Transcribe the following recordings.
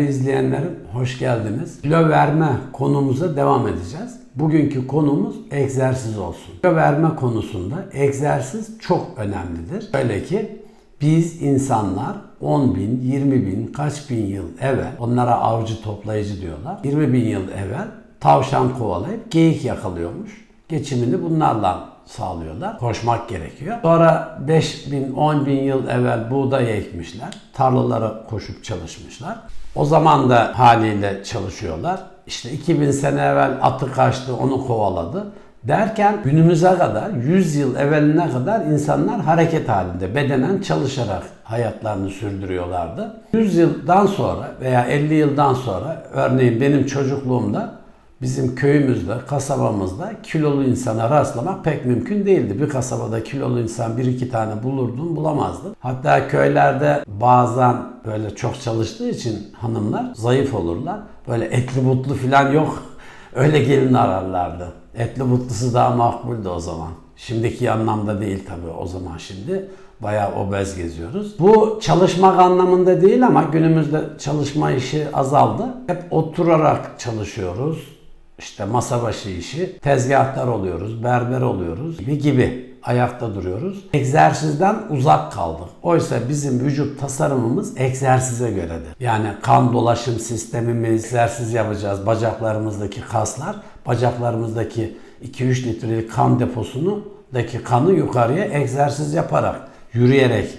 Değerli izleyenlerim hoş geldiniz. Kilo verme konumuza devam edeceğiz. Bugünkü konumuz egzersiz olsun. Kilo verme konusunda egzersiz çok önemlidir. Şöyle ki biz insanlar 10 bin, 20 bin, kaç bin yıl evvel, onlara avcı toplayıcı diyorlar. 20 bin yıl evvel tavşan kovalayıp geyik yakalıyormuş. Geçimini bunlarla sağlıyorlar. Koşmak gerekiyor. Sonra 5 bin, 10 bin yıl evvel buğday ekmişler. Tarlalara koşup çalışmışlar. O zaman da haliyle çalışıyorlar. İşte 2000 sene evvel atı kaçtı, onu kovaladı. Derken günümüze kadar, 100 yıl evveline kadar insanlar hareket halinde, bedenen çalışarak hayatlarını sürdürüyorlardı. 100 yıldan sonra veya 50 yıldan sonra, örneğin benim çocukluğumda bizim köyümüzde, kasabamızda kilolu insana rastlamak pek mümkün değildi. Bir kasabada kilolu insan bir iki tane bulurdun bulamazdın. Hatta köylerde bazen böyle çok çalıştığı için hanımlar zayıf olurlar. Böyle etli butlu falan yok. Öyle gelin ararlardı. Etli butlusu daha makbuldü o zaman. Şimdiki anlamda değil tabii o zaman şimdi. Bayağı obez geziyoruz. Bu çalışmak anlamında değil ama günümüzde çalışma işi azaldı. Hep oturarak çalışıyoruz işte masa başı işi, tezgahtar oluyoruz, berber oluyoruz gibi gibi ayakta duruyoruz. Egzersizden uzak kaldık. Oysa bizim vücut tasarımımız egzersize göredir. Yani kan dolaşım sistemimiz, egzersiz yapacağız. Bacaklarımızdaki kaslar, bacaklarımızdaki 2-3 litrelik kan deposunu daki kanı yukarıya egzersiz yaparak, yürüyerek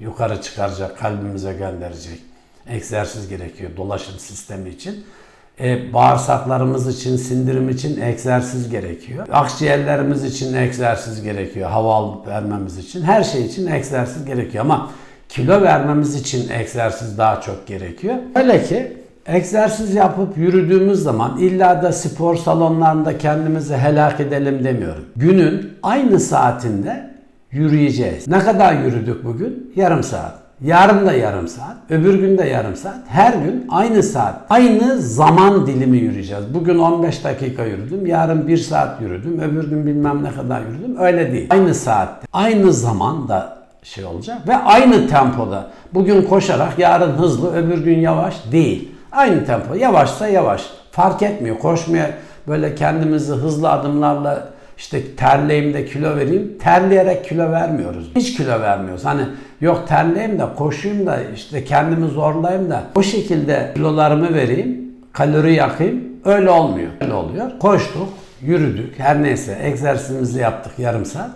yukarı çıkaracak, kalbimize gönderecek. Egzersiz gerekiyor dolaşım sistemi için. E, bağırsaklarımız için, sindirim için egzersiz gerekiyor. Akciğerlerimiz için egzersiz gerekiyor. Hava alıp vermemiz için. Her şey için egzersiz gerekiyor ama kilo vermemiz için egzersiz daha çok gerekiyor. Öyle ki egzersiz yapıp yürüdüğümüz zaman illa da spor salonlarında kendimizi helak edelim demiyorum. Günün aynı saatinde yürüyeceğiz. Ne kadar yürüdük bugün? Yarım saat. Yarın da yarım saat, öbür gün de yarım saat. Her gün aynı saat, aynı zaman dilimi yürüyeceğiz. Bugün 15 dakika yürüdüm, yarın 1 saat yürüdüm, öbür gün bilmem ne kadar yürüdüm. Öyle değil. Aynı saatte, aynı zamanda şey olacak ve aynı tempoda. Bugün koşarak, yarın hızlı, öbür gün yavaş değil. Aynı tempo. Yavaşsa yavaş. Fark etmiyor. Koşmaya böyle kendimizi hızlı adımlarla işte terleyeyim de kilo vereyim. Terleyerek kilo vermiyoruz. Hiç kilo vermiyoruz. Hani yok terleyeyim de koşayım da işte kendimi zorlayayım da o şekilde kilolarımı vereyim. Kalori yakayım. Öyle olmuyor. Öyle oluyor. Koştuk, yürüdük. Her neyse egzersizimizi yaptık yarım saat.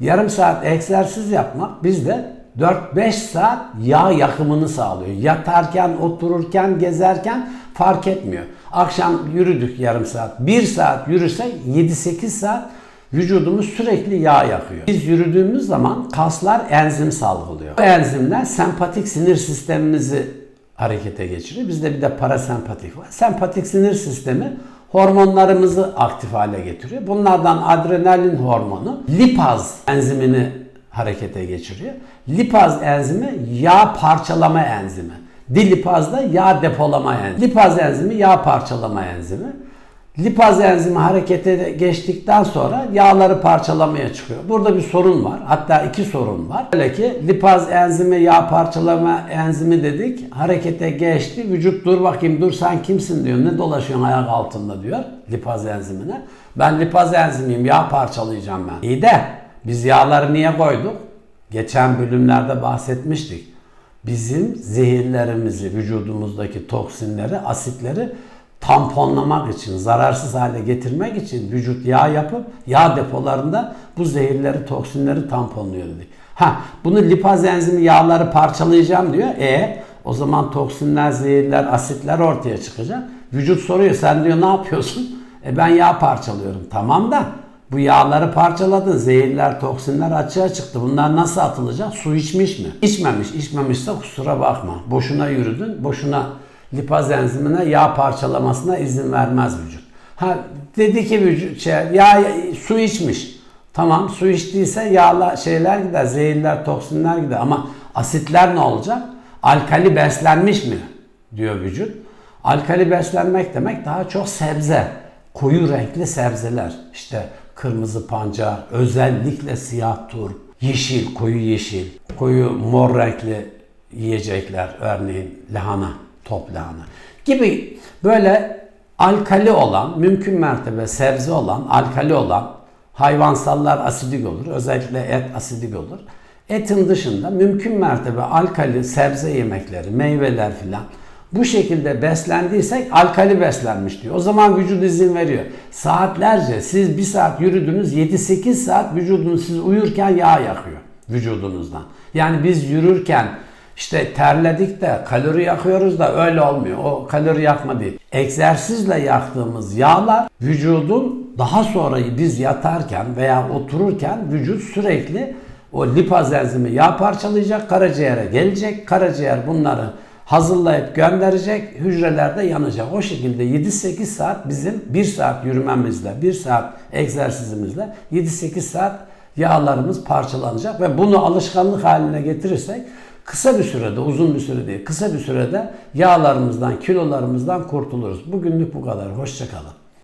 Yarım saat egzersiz yapmak bizde 4-5 saat yağ yakımını sağlıyor. Yatarken, otururken, gezerken fark etmiyor. Akşam yürüdük yarım saat. 1 saat yürüsek 7-8 saat vücudumuz sürekli yağ yakıyor. Biz yürüdüğümüz zaman kaslar enzim salgılıyor. Bu enzimler sempatik sinir sistemimizi harekete geçiriyor. Bizde bir de parasempatik var. Sempatik sinir sistemi hormonlarımızı aktif hale getiriyor. Bunlardan adrenalin hormonu lipaz enzimini harekete geçiriyor. Lipaz enzimi yağ parçalama enzimi. Dilipaz da yağ depolama enzimi. Lipaz enzimi yağ parçalama enzimi. Lipaz enzimi harekete geçtikten sonra yağları parçalamaya çıkıyor. Burada bir sorun var. Hatta iki sorun var. Öyle ki lipaz enzimi yağ parçalama enzimi dedik. Harekete geçti. Vücut dur bakayım dur sen kimsin diyor. Ne dolaşıyorsun ayak altında diyor lipaz enzimine. Ben lipaz enzimiyim yağ parçalayacağım ben. İyi de biz yağları niye koyduk? Geçen bölümlerde bahsetmiştik. Bizim zehirlerimizi, vücudumuzdaki toksinleri, asitleri tamponlamak için, zararsız hale getirmek için vücut yağ yapıp yağ depolarında bu zehirleri, toksinleri tamponluyor dedik. Ha, bunu lipaz enzimi yağları parçalayacağım diyor. E o zaman toksinler, zehirler, asitler ortaya çıkacak. Vücut soruyor sen diyor ne yapıyorsun? E ben yağ parçalıyorum. Tamam da bu yağları parçaladın. Zehirler, toksinler açığa çıktı. Bunlar nasıl atılacak? Su içmiş mi? İçmemiş. İçmemişse kusura bakma. Boşuna yürüdün. Boşuna lipaz enzimine yağ parçalamasına izin vermez vücut. Ha dedi ki vücut şey, yağ su içmiş. Tamam su içtiyse yağla şeyler gider, zehirler, toksinler gider ama asitler ne olacak? Alkali beslenmiş mi diyor vücut. Alkali beslenmek demek daha çok sebze, koyu renkli sebzeler. İşte kırmızı pancar, özellikle siyah turp, yeşil, koyu yeşil, koyu mor renkli yiyecekler örneğin lahana toprağını gibi böyle alkali olan, mümkün mertebe sebze olan, alkali olan hayvansallar asidik olur. Özellikle et asidik olur. Etin dışında mümkün mertebe alkali sebze yemekleri, meyveler filan bu şekilde beslendiysek alkali beslenmiş diyor. O zaman vücut izin veriyor. Saatlerce siz bir saat yürüdünüz 7-8 saat vücudunuz siz uyurken yağ yakıyor vücudunuzdan. Yani biz yürürken işte terledik de kalori yakıyoruz da öyle olmuyor. O kalori yakma değil. Egzersizle yaktığımız yağlar vücudun daha sonra biz yatarken veya otururken vücut sürekli o lipaz enzimi yağ parçalayacak, karaciğere gelecek. Karaciğer bunları hazırlayıp gönderecek, hücrelerde yanacak. O şekilde 7-8 saat bizim 1 saat yürümemizle, 1 saat egzersizimizle 7-8 saat yağlarımız parçalanacak ve bunu alışkanlık haline getirirsek kısa bir sürede, uzun bir süre değil, kısa bir sürede yağlarımızdan, kilolarımızdan kurtuluruz. Bugünlük bu kadar. Hoşçakalın.